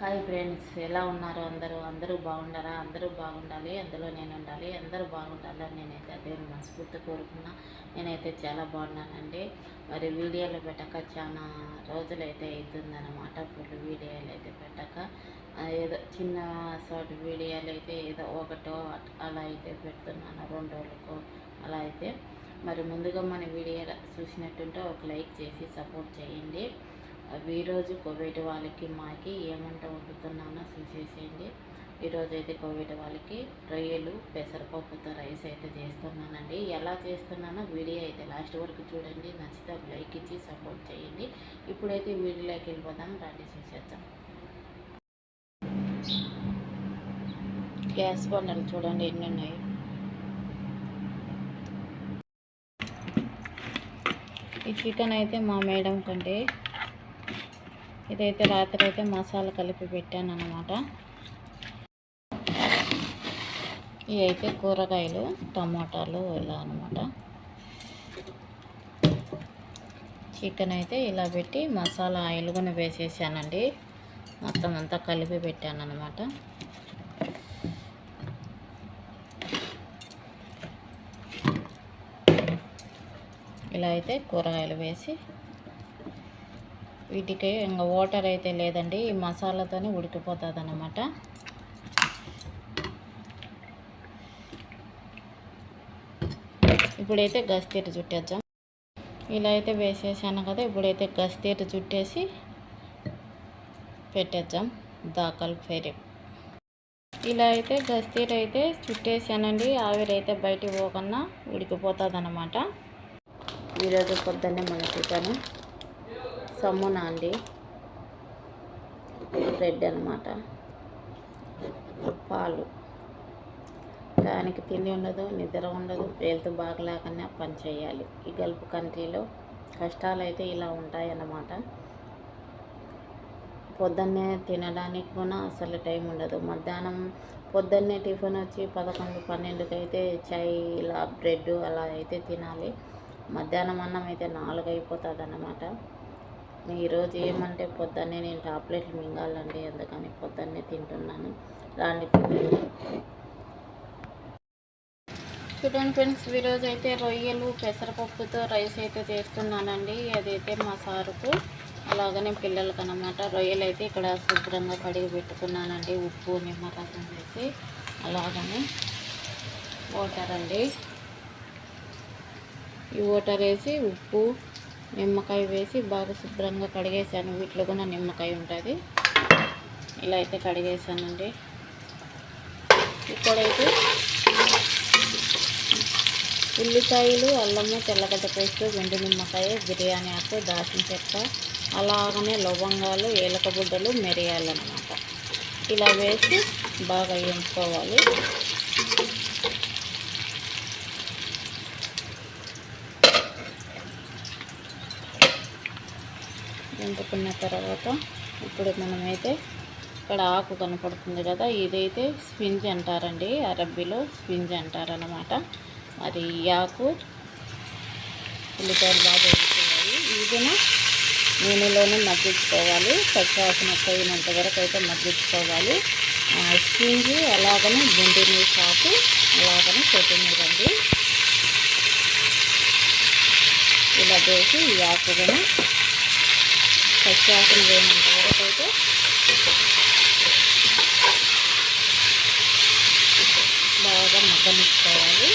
Hi friends ఎలా ఉన్నారు అందరూ? అందరూ బాగుండారా అందరూ బాగుండాలి. అందులో నేను ఉండాలి. అందరూ బాగుండాలని నేనైతే అదే మనస్ఫూర్తి కోరుకున్నా. నేనైతే చాలా బాగున్నానండి. మరి వీడియోలు పెట్టక చాలా రోజులైతే అవుతుందన్నమాట ఫుల్ వీడియోలు అయితే పెట్టక. ఏదో చిన్న షార్ట్ వీడియోలు అయితే ఏదో ఒకటో అట్- అలా అయితే పెడుతున్నాను. రెండు రోజులకు అలా అయితే. మరి ముందుగా మన వీడియో చూసినట్టుంటే ఒక లైక్ చేసి సపోర్ట్ చేయండి. ఈరోజు కోవిడ్ వాళ్ళకి మాకి ఏమంట వండుతున్నానో చూసేసేయండి ఈరోజు అయితే కోవిడ్ వాళ్ళకి రొయ్యలు పెసరపప్పుతో రైస్ అయితే చేస్తున్నానండి. ఎలా చేస్తున్నానో వీడియో అయితే లాస్ట్ వరకు చూడండి. నచ్చితే లైక్ ఇచ్చి సపోర్ట్ చేయండి. ఇప్పుడైతే వీడియోలోకి వెళ్ళిపోదాం. రండి చూసేద్దాం. గ్యాస్ బండలు చూడండి ఎన్ని ఉన్నాయి. ఈ చికెన్ అయితే మా మేడం కంటే ఇదైతే రాత్రి అయితే మసాలా కలిపి పెట్టాను అనమాట ఇవి అయితే కూరగాయలు టమాటాలు ఇలా అనమాట చికెన్ అయితే ఇలా పెట్టి మసాలా ఆయిల్ కూడా వేసేసానండి. మొత్తం అంతా కలిపి పెట్టాను అనమాట ఇలా అయితే కూరగాయలు వేసి వీటికి ఇంకా వాటర్ అయితే లేదండి ఈ మసాలాతోనే ఉడికిపోతుంది అన్నమాట ఇప్పుడైతే గస్తీట చుట్టేద్దాం. ఇలా అయితే వేసేసాను కదా ఇప్పుడైతే గస్తీట చుట్టేసి పెట్టేద్దాం దాకల్ ఫెరీ ఇలా అయితే గస్తీట అయితే చుట్టేసానండి ఆవిరైతే బయటికి పోకుండా ఉడికిపోతుంది అన్నమాట ఈరోజు పొద్దున్నే మన చికెన్ సమ్మునా అండి. బ్రెడ్ అనమాట పాలు. దానికి తిండి ఉండదు నిద్ర ఉండదు హెల్త్ బాగలేకనే పని చేయాలి. ఈ గల్ఫ్ కంట్రీలో కష్టాలు అయితే ఇలా ఉంటాయన్నమాట. పొద్దున్నే తినడానికి కూడా అసలు టైం ఉండదు. మధ్యాహ్నం పొద్దున్నే టిఫిన్ వచ్చి పదకొండు పన్నెండుకి అయితే చాయ్ ఇలా బ్రెడ్ అలా అయితే తినాలి. మధ్యాహ్నం అన్నం అయితే నాలుగు అయిపోతుంది అన్నమాట ఈరోజు ఏమంటే పొద్దున్నే నేను టాబ్లెట్లు మింగాలండి అందుకని పొద్దున్నే తింటున్నాను. రాండి చూడండి ఫ్రెండ్స్ ఈరోజు అయితే రొయ్యలు పెసరపప్పుతో రైస్ అయితే చేస్తున్నానండి. అదైతే మా సారుకు అలాగనే పిల్లలకి అనమాట రొయ్యలు అయితే ఇక్కడ శుభ్రంగా కడిగి పెట్టుకున్నానండి ఉప్పు నిమ్మరసం వేసి అలాగనే వాటర్ అండి. ఈ వాటర్ వేసి ఉప్పు నిమ్మకాయ వేసి బాగా శుభ్రంగా కడిగేసాను. వీటిలో కూడా నిమ్మకాయ ఉంటుంది. ఇలా అయితే కడిగేసానండి. ఇక్కడైతే ఉల్లిపాయలు అల్లము తెల్లగడ్డ పేస్ట్ వెండి నిమ్మకాయ బిర్యానీ ఆకు దాచిన చెక్క అలాగనే లవంగాలు ఏలక బుడ్డలు మిరియాలు అన్నమాట. ఇలా వేసి బాగా వేయించుకోవాలి. దింపుకున్న తర్వాత ఇప్పుడు మనమైతే ఇక్కడ ఆకు కనపడుతుంది కదా ఇదైతే స్పింజ్ అంటారండి అరబ్బీలో స్పింజ్ అంటారనమాట మరి ఈ ఆకు ఉల్లిపాయలు బాగా వేసుకోవాలి ఈదిన నూనెలోనే మగ్గించుకోవాలి. పచ్చివాసన పోయినంత వరకు అయితే మగ్గించుకోవాలి. స్పింజ్ అలాగనే బుండి నీరు ఆకు అలాగనే కొట్టినీరండి ఇలా చేసి ఈ ఆకు పచ్చి ఆకులు వేయమంటారు. వరకు అయితే బాగా మగ్గనిచ్చుకోవాలి.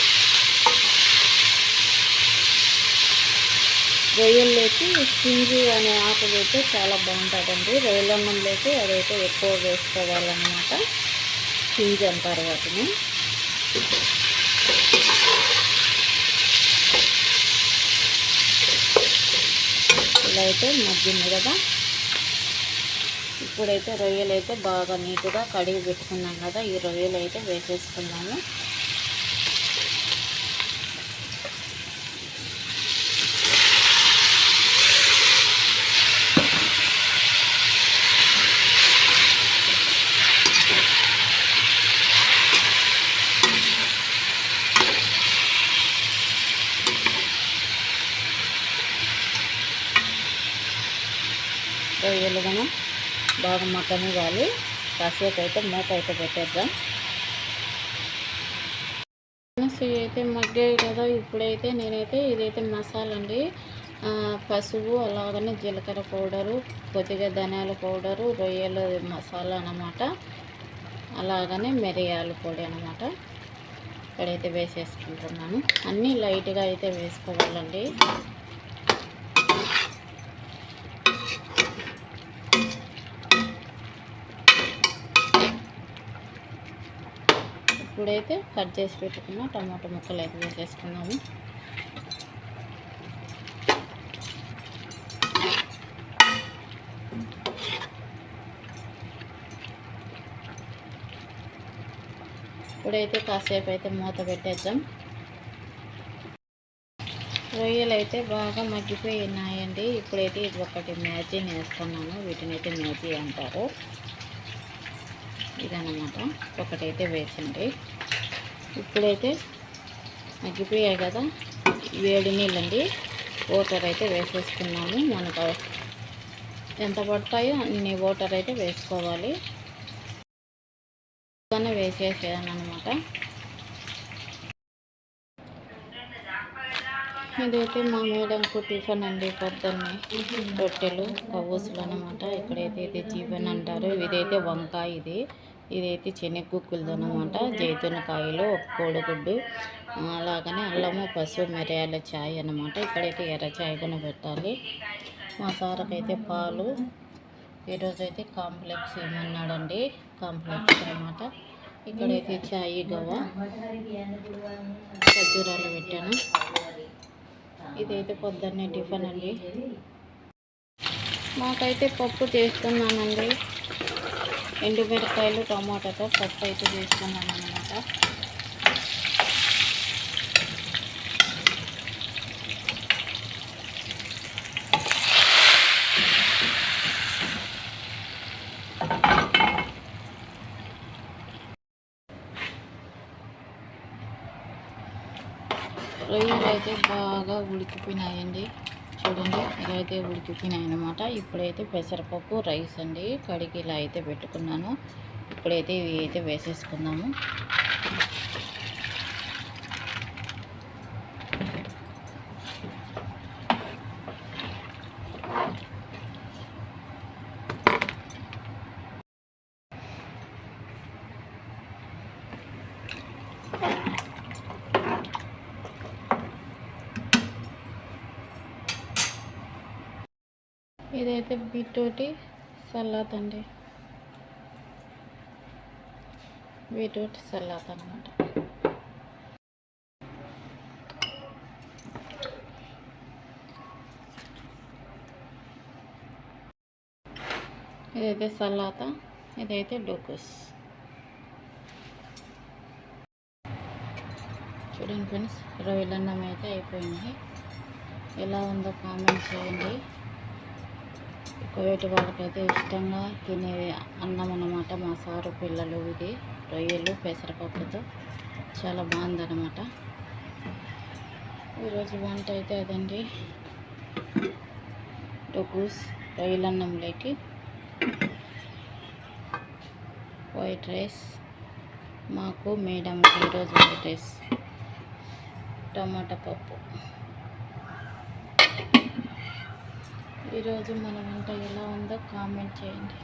రొయ్యల్లోకి స్పింజి అనే ఆకు వేస్తే చాలా బాగుంటుందండి. రొయ్యలన్నంలోకి అదైతే ఎక్కువ వేసుకోవాలన్నమాట. స్పింజ్ అంటారు వాటిని. ఇలా అయితే మగ్గింది కదా. ఇప్పుడైతే రొయ్యలు అయితే బాగా నీట్గా కడిగి పెట్టుకున్నాం కదా. ఈ రొయ్యలు అయితే వేసేసుకున్నాము. రొయ్యలు మనం బాగా మగ్గనివ్వాలి కాసేపు అయితే మూత అయితే పెట్టేద్దాం. ఇవి అయితే మగ్గాయి కదా. ఇప్పుడైతే నేనైతే ఇదైతే మసాలా అండి. పసుపు అలాగనే జీలకర్ర పౌడరు కొద్దిగా ధనియాల పౌడరు రొయ్యల మసాలా అన్నమాట. అలాగనే మిరియాల పొడి అనమాట ఇక్కడైతే వేసేసుకుంటున్నాను. అన్నీ లైట్గా అయితే వేసుకోవాలండి. ఇప్పుడైతే కట్ చేసి పెట్టుకున్న టమాటో ముక్కలు అయితే వేసేసుకున్నాము. ఇప్పుడైతే కాసేపు అయితే మూత పెట్టేద్దాం. రొయ్యలు అయితే బాగా మగ్గిపోయి ఉన్నాయండి ఇప్పుడైతే ఇది ఒకటి మ్యాజీ వేస్తున్నాను. వీటిని అయితే మ్యాజీ అంటారు. ఇదనమాట ఒకటైతే వేసండి. ఇప్పుడైతే మగ్గిపోయాయి కదా వేడి నీళ్ళండి. వాటర్ అయితే వేసేసుకున్నాము మనకు ఎంత పడతాయో అన్ని వాటర్ అయితే వేసుకోవాలి. వేసేసాను అనమాట ఇదైతే మా మేడంకు టిఫిన్ అండి పొద్దున్నే. రొట్టెలు కవ్వూసులు అనమాట ఇక్కడైతే ఇది జీవన్ అంటారు. ఇదైతే వంకాయ ఇది. ఇదైతే శనగగుక్కులది అనమాట జైతునకాయలు ఒక కోడిగుడ్డు అలాగనే అల్లము పసుపు మిరియాల చాయ్ అనమాట ఇక్కడైతే ఎర్ర ఛాయ్ కూడా పెట్టాలి. మా సార్కైతే పాలు. ఈరోజు అయితే కాంప్లెక్స్ ఏమన్నాడండి? కాంప్లెక్స్ అనమాట ఇక్కడైతే చాయ్ గవ్వ. ఖర్జూరాలు పెట్టాను. ఇదైతే పొద్దున్నే టిఫిన్ అండి. మాకైతే పప్పు చేస్తున్నానండి. ఎండుమిరకాయలు టమాటాతో పప్పు అయితే చేసుకున్నాను అనమాట రొయ్యలు అయితే బాగా ఉడికిపోయినాయండి. చూడండి ఇలా అయితే ఉడికిపోయినాయి అనమాట ఇప్పుడైతే పెసరపప్పు రైస్ అండి. కడిగి ఇలా అయితే పెట్టుకున్నాను. ఇప్పుడైతే ఇవి అయితే వేసేసుకుందాము. ఇదైతే బీట్రూట్ సలాద్ అండి. బీట్రూట్ సలాద్ అనమాట ఇదైతే సలాత ఇదైతే డోకుస్. చూడండి ఫ్రెండ్స్ రొయ్యలన్నం అయితే అయిపోయింది. ఎలా ఉందో కామెంట్ చేయండి. కోవిడ్ వాళ్ళకైతే ఇష్టంగా తినే అన్నం అన్నమాట. మా సారు పిల్లలు ఇది రొయ్యలు పెసరపప్పుతో చాలా బాగుందన్నమాట. ఈరోజు వంట అయితే అదండి. డొకూస్ రొయ్యలన్నంలోకి వైట్ రైస్ మాకు మేడంకి ఈరోజు వైట్ రైస్ టమాటా పప్పు. ఈరోజు మన వంట ఎలా ఉందో కామెంట్ చేయండి.